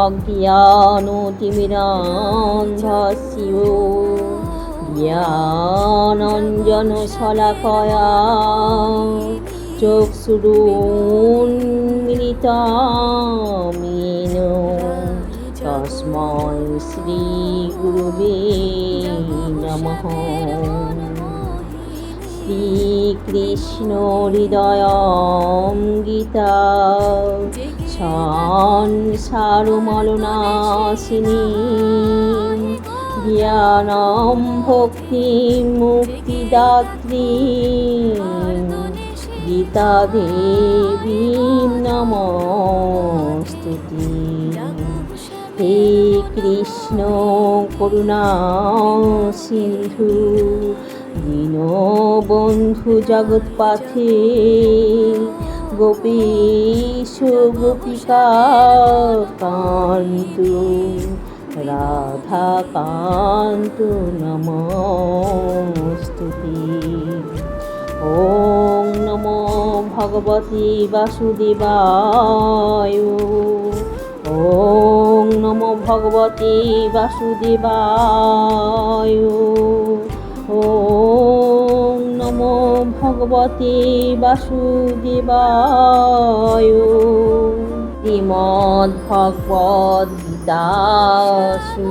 অজ্ঞানতিমিরান্ধস্য জ্ঞানঞ্জন শলাকয়া চক্ষুরুন্মিলিতামিন তস্মৈ শ্রীগুরুবে নমঃ। শ্রীকৃষ্ণ হৃদয় গীতা। সংসারমলনাশিনী জ্ঞানম ভক্তি মুক্তিদাত্রী গীতা দেবী নমস্তুতি হে কৃষ্ণ করুণা সিন্ধু দীনবন্ধু জগৎপাথে গোপীশ গোপিকা কান্ত রাধা কান্ত নমস্তুতি। ওং নমো ভগবতে বাসুদেবায়। ওং নমো ভগবতে বাসুদেবায়। ওং নমো ভগবতে বাসুদেবায়। শ্রীমদ্ ভগবদ গীতাসু।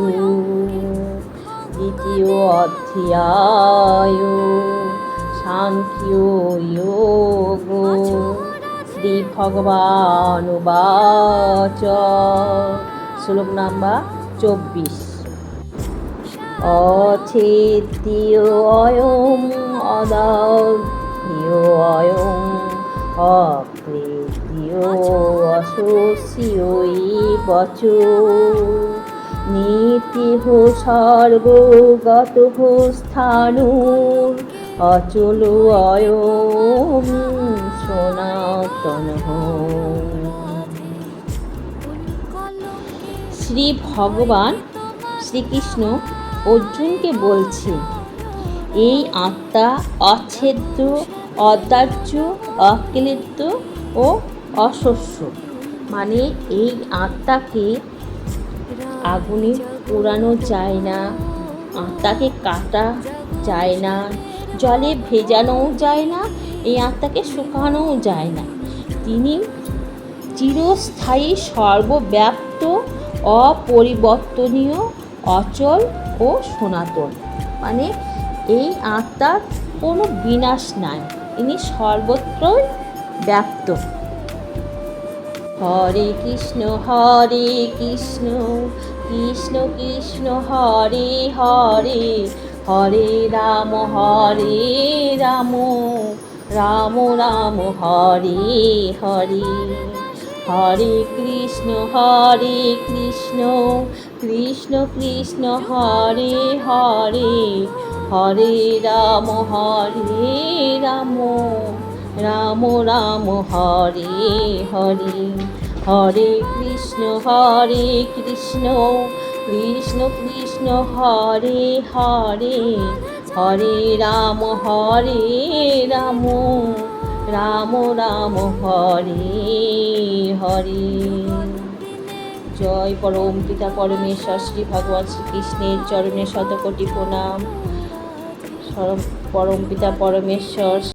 দ্বিতীয় অধ্যায়, সাংখ্য যোগ। শ্রী ভগবান বাচ শ্লোক নাম্বার চব্বিশ। অছেদ্য অয়ম অদাধ্য অয়ম অকৃত্য অশস্যই বচ। নীতিহ সর্বগত স্থানুর অচল অয়ম সনাতন শ্রী ভগবান শ্রীকৃষ্ণ অর্জুনকে বলছে, এই আত্মা অচ্ছেদ্য অদার্য অক্লিপ্ত ও অশস্য। মানে এই আত্মাকে আগুনে পোড়ানো যায় না, আত্মাকে কাটা যায় না, জলে ভেজানোও যায় না, এই আত্মাকে শুকানোও যায় না। তিনি চিরস্থায়ী, সর্বব্যাপ্ত, অপরিবর্তনীয়, অচল ও সনাতন। মানে এই আত্মার কোনো বিনাশ নাই। ইনি সর্বত্রই ব্যাপ্ত হরে কৃষ্ণ হরে কৃষ্ণ কৃষ্ণ কৃষ্ণ, হরে হরে হরে রাম হরে রাম রাম রাম, হরে হরে। হরে কৃষ্ণ হরে কৃষ্ণ কৃষ্ণ কৃষ্ণ, হরে হরে হরে রাম হরে রাম। রাম রাম, হরে হরে। হরে কৃষ্ণ হরে কৃষ্ণ। কৃষ্ণ কৃষ্ণ, হরে হরে। হরে রাম হরে রাম। রাম রাম, হরে হরে। জয় পরম পিতা পরমেশ্বর, শ্রী ভগবান শ্রীকৃষ্ণের চরণে শতকোটি প্রণাম। পরম পিতা পরমেশ্বর।